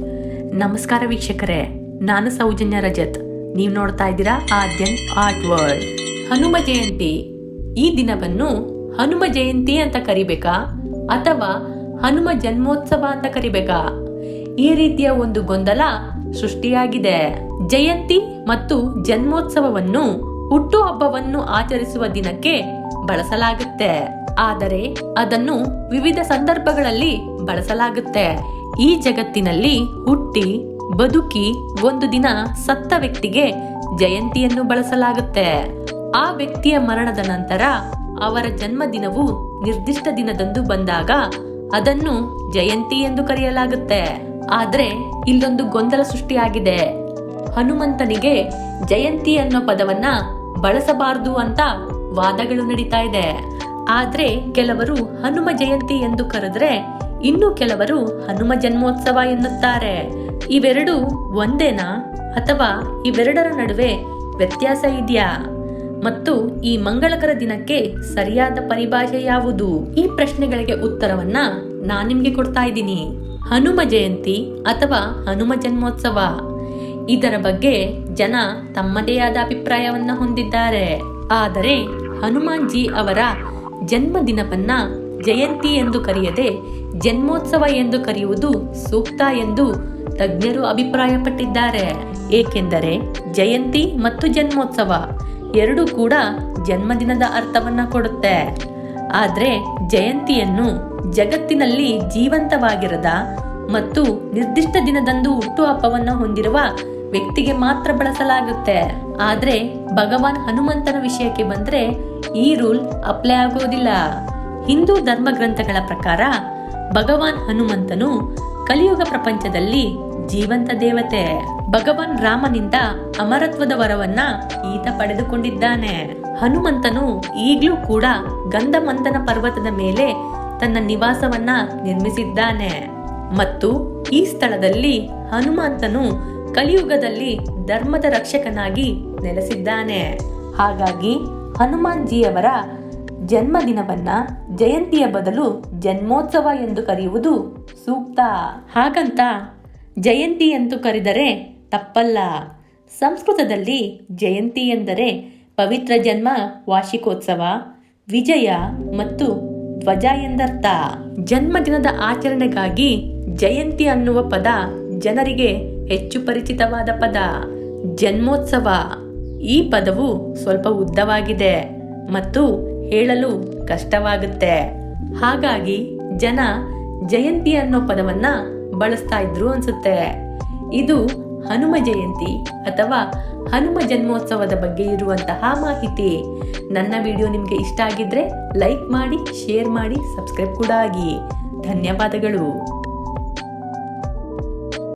ನಮಸ್ಕಾರ ವೀಕ್ಷಕರೇ, ನಾನು ಸೌಜನ್ಯ ರಜತ್. ನೀವು ನೋಡ್ತಾ ಇದ್ದೀರಾ ಆದ್ಯನ್ ಆರ್ಟ್ ವರ್ಲ್ಡ್. ಹನುಮ ಜಯಂತಿ. ಈ ದಿನವನ್ನು ಹನುಮ ಜಯಂತಿ ಅಂತ ಕರಿಬೇಕಾ? ಅಥವಾ ಹನುಮ ಜನ್ಮೋತ್ಸವ ಅಂತ ಕರಿಬೇಕಾ? ಈ ರೀತಿಯ ಒಂದು ಗೊಂದಲ ಸೃಷ್ಟಿಯಾಗಿದೆ. ಜಯಂತಿ ಮತ್ತು ಜನ್ಮೋತ್ಸವವನ್ನು ಹುಟ್ಟು ಹಬ್ಬವನ್ನು ಆಚರಿಸುವ ದಿನಕ್ಕೆ ಬಳಸಲಾಗುತ್ತೆ. ಆದರೆ ಅದನ್ನು ವಿವಿಧ ಸಂದರ್ಭಗಳಲ್ಲಿ ಬಳಸಲಾಗುತ್ತೆ. ಈ ಜಗತ್ತಿನಲ್ಲಿ ಹುಟ್ಟಿ, ಬದುಕಿ ಒಂದು ದಿನ ಸತ್ತ ವ್ಯಕ್ತಿಗೆ ಜಯಂತಿಯನ್ನು ಬಳಸಲಾಗುತ್ತೆ. ಆ ವ್ಯಕ್ತಿಯ ಮರಣದ ನಂತರ ಅವರ ಜನ್ಮದಿನವು ನಿರ್ದಿಷ್ಟ ದಿನದಂದು ಬಂದಾಗ ಅದನ್ನು ಜಯಂತಿ ಎಂದು ಕರೆಯಲಾಗುತ್ತೆ. ಆದ್ರೆ ಇಲ್ಲೊಂದು ಗೊಂದಲ ಸೃಷ್ಟಿಯಾಗಿದೆ. ಹನುಮಂತನಿಗೆ ಜಯಂತಿ ಅನ್ನೋ ಪದವನ್ನ ಬಳಸಬಾರದು ಅಂತ ವಾದಗಳು ನಡೀತಾ ಇದೆ. ಆದ್ರೆ ಕೆಲವರು ಹನುಮ ಜಯಂತಿ ಎಂದು ಕರೆದ್ರೆ ಇನ್ನು ಕೆಲವರು ಹನುಮ ಜನ್ಮೋತ್ಸವ ಎನ್ನುತ್ತಾರೆ. ಇವೆರಡು ಒಂದೇನಾ ಅಥವಾ ಇವೆರಡರ ನಡುವೆ ವ್ಯತ್ಯಾಸ ಇದೆಯಾ? ಮತ್ತು ಈ ಮಂಗಳಕರ ದಿನಕ್ಕೆ ಸರಿಯಾದ ಪರಿಭಾಷೆ ಯಾವುದು? ಈ ಪ್ರಶ್ನೆಗಳಿಗೆ ಉತ್ತರವನ್ನ ನಾನು ನಿಮ್ಗೆ ಕೊಡ್ತಾ ಇದ್ದೀನಿ. ಹನುಮ ಜಯಂತಿ ಅಥವಾ ಹನುಮ ಜನ್ಮೋತ್ಸವ? ಇದರ ಬಗ್ಗೆ ಜನ ತಮ್ಮದೇ ಆದ ಅಭಿಪ್ರಾಯವನ್ನ ಹೊಂದಿದ್ದಾರೆ. ಆದರೆ ಹನುಮಾನ್ ಜಿ ಅವರ ಜನ್ಮದಿನವನ್ನ ಜಯಂತಿ ಎಂದು ಕರೆಯದೆ, ಜನ್ಮೋತ್ಸವ ಎಂದು ಕರೆಯುವುದು ಸೂಕ್ತ ಎಂದು ತಜ್ಞರು ಅಭಿಪ್ರಾಯಪಟ್ಟಿದ್ದಾರೆ. ಏಕೆಂದರೆ ಜಯಂತಿ ಮತ್ತು ಜನ್ಮೋತ್ಸವ ಎರಡೂ ಕೂಡ ಜನ್ಮದಿನದ ಅರ್ಥವನ್ನ ಕೊಡುತ್ತೆ. ಆದರೆ ಜಯಂತಿಯನ್ನು ಜಗತ್ತಿನಲ್ಲಿ ಜೀವಂತವಾಗಿರದ ಮತ್ತು ನಿರ್ದಿಷ್ಟ ದಿನದಂದು ಹುಟ್ಟುಹಬ್ಬವನ್ನು ಹೊಂದಿರುವ ವ್ಯಕ್ತಿಗೆ ಮಾತ್ರ ಬಳಸಲಾಗುತ್ತೆ. ಆದರೆ ಭಗವಾನ್ ಹನುಮಂತನ ವಿಷಯಕ್ಕೆ ಬಂದ್ರೆ ಈ ರೂಲ್ ಅಪ್ಲೈ ಆಗೋದಿಲ್ಲ. ಹಿಂದೂ ಧರ್ಮ ಗ್ರಂಥಗಳ ಪ್ರಕಾರ ಭಗವಾನ್ ಹನುಮಂತನು ಕಲಿಯುಗ ಪ್ರಪಂಚದಲ್ಲಿ ಜೀವಂತ ದೇವತೆ. ಭಗವಾನ್ ರಾಮನಿಂದ ಅಮರತ್ವದ ವರವನ್ನ ಈತ ಪಡೆದುಕೊಂಡಿದ್ದಾನೆ. ಹನುಮಂತನು ಈಗಲೂ ಕೂಡ ಗಂಧಮಂತನ ಪರ್ವತದ ಮೇಲೆ ತನ್ನ ನಿವಾಸವನ್ನ ನಿರ್ಮಿಸಿದ್ದಾನೆ. ಮತ್ತು ಈ ಸ್ಥಳದಲ್ಲಿ ಹನುಮಂತನು ಕಲಿಯುಗದಲ್ಲಿ ಧರ್ಮದ ರಕ್ಷಕನಾಗಿ ನೆಲೆಸಿದ್ದಾನೆ. ಹಾಗಾಗಿ ಹನುಮಾನ್ ಜಿಯವರ ಜನ್ಮದಿನವನ್ನ ಜಯಂತಿಯ ಬದಲು ಜನ್ಮೋತ್ಸವ ಎಂದು ಕರೆಯುವುದು ಸೂಕ್ತ. ಹಾಗಂತ ಜಯಂತಿ ಎಂದು ಕರೆದರೆ ತಪ್ಪಲ್ಲ. ಸಂಸ್ಕೃತದಲ್ಲಿ ಜಯಂತಿ ಎಂದರೆ ಪವಿತ್ರ ಜನ್ಮ, ವಾರ್ಷಿಕೋತ್ಸವ, ವಿಜಯ ಮತ್ತು ಧ್ವಜ ಎಂದರ್ಥ. ಜನ್ಮದಿನದ ಆಚರಣೆಗಾಗಿ ಜಯಂತಿ ಅನ್ನುವ ಪದ ಜನರಿಗೆ ಹೆಚ್ಚು ಪರಿಚಿತವಾದ ಪದ. ಜನ್ಮೋತ್ಸವ. ಈ ಪದವು ಸ್ವಲ್ಪ ಉದ್ದವಾಗಿದೆ ಮತ್ತು ಹೇಳಲು ಕಷ್ಟವಾಗುತ್ತೆ. ಹಾಗಾಗಿ ಜನ ಜಯಂತಿ ಅನ್ನೋ ಪದವನ್ನ ಬಳಸ್ತಾ ಇದ್ರು ಅನ್ಸುತ್ತೆ. ಇದು ಹನುಮ ಜಯಂತಿ ಅಥವಾ ಹನುಮ ಜನ್ಮೋತ್ಸವದ ಬಗ್ಗೆ ಇರುವಂತಹ ಮಾಹಿತಿ. ನನ್ನ ವಿಡಿಯೋ ನಿಮಗೆ ಇಷ್ಟ ಆಗಿದ್ರೆ ಲೈಕ್ ಮಾಡಿ, ಶೇರ್ ಮಾಡಿ, ಸಬ್ಸ್ಕ್ರೈಬ್ ಕೂಡ ಆಗಿ. ಧನ್ಯವಾದಗಳು.